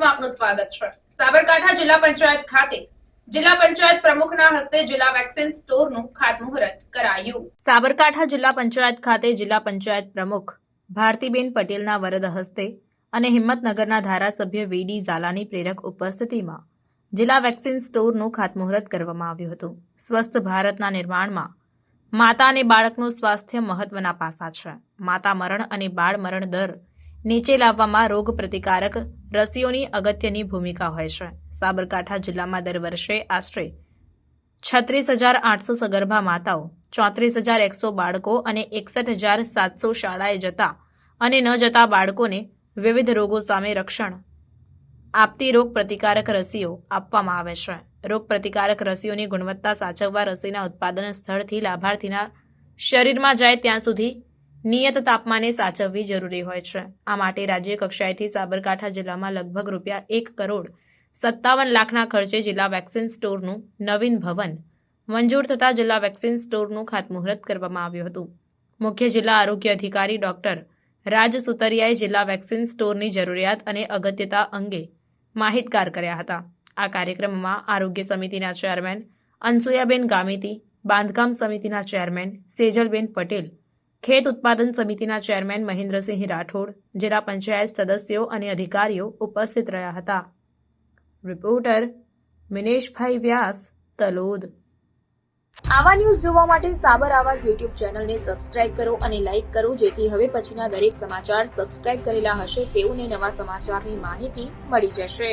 સ્વાગત છે. સાબરકાંઠા જિલ્લા પંચાયત ખાતે જિલ્લા પંચાયત પ્રમુખના હસ્તે જિલ્લા વેક્સિન સ્ટોરનું ખાતમુહૂર્ત કરાયું. સાબરકાંઠા જિલ્લા પંચાયત ખાતે જિલ્લા પંચાયત પ્રમુખ ભારતીબેન પટેલના વરદ હસ્તે અને હિંમતનગરના ધારાસભ્ય વીડી ઝાલાની પ્રેરક ઉપસ્થિતિમાં જિલ્લા વેક્સિન સ્ટોરનું ખાતમુહૂર્ત કરવામાં આવ્યું હતું. સ્વસ્થ ભારતના નિર્માણમાં માતા અને બાળકનું સ્વાસ્થ્ય મહત્વના પાસા છે. માતા મરણ અને બાળ મરણ દર નીચે લાવવામાં રોગ પ્રતિકારક રસીઓની અગત્યની ભૂમિકા હોય છે. સાબરકાંઠા જિલ્લામાં દર વર્ષે આશરે છત્રીસ હજાર આઠસો સગર્ભા માતાઓ, ચોત્રીસ હજાર એકસો બાળકો અને એકસઠ હજાર સાતસો શાળાએ જતા અને ન જતા બાળકોને વિવિધ રોગો સામે રક્ષણ આપતી રોગ પ્રતિકારક રસીઓ આપવામાં આવે છે. રોગ પ્રતિકારક રસીઓની ગુણવત્તા સાચવવા રસીના ઉત્પાદન સ્થળથી લાભાર્થીના શરીરમાં જાય ત્યાં સુધી નિયત તાપમાને સાચવવી જરૂરી હોય છે. આ માટે રાજ્ય કક્ષાએથી સાબરકાંઠા જિલ્લામાં લગભગ રૂપિયા એક કરોડ સત્તાવન લાખના ખર્ચે જિલ્લા વેક્સિન સ્ટોરનું નવીન ભવન મંજૂર થતાં જિલ્લા વેક્સિન સ્ટોરનું ખાતમુહૂર્ત કરવામાં આવ્યું હતું. મુખ્ય જિલ્લા આરોગ્ય અધિકારી ડોક્ટર રાજ સુતરિયાએ જિલ્લા વેક્સિન સ્ટોરની જરૂરિયાત અને અગત્યતા અંગે માહિતગાર કર્યા હતા. આ કાર્યક્રમમાં આરોગ્ય સમિતિના ચેરમેન અનસુયાબેન ગામિતી, બાંધકામ સમિતિના ચેરમેન સેજલબેન પટેલ ખેત ઉત્પાદન સમિતિના ચેરમેન મહેન્દ્રસિંહ રાઠોડ જિલ્લા પંચાયત સદસ્યો અને અધિકારીઓ ઉપસ્થિત રહ્યા હતા. રિપોર્ટર મિનેશભાઈ વ્યાસ, તલોદ. આવા ન્યૂઝ જોવા માટે સાબર આવાજ યુટ્યુબ ચેનલને સબસ્ક્રાઇબ કરો અને લાઇક કરો, જેથી હવે પછીના દરેક સમાચાર સબસ્ક્રાઇબ કરેલા હશે, તેઓને નવા સમાચારની માહિતી મળી જશે.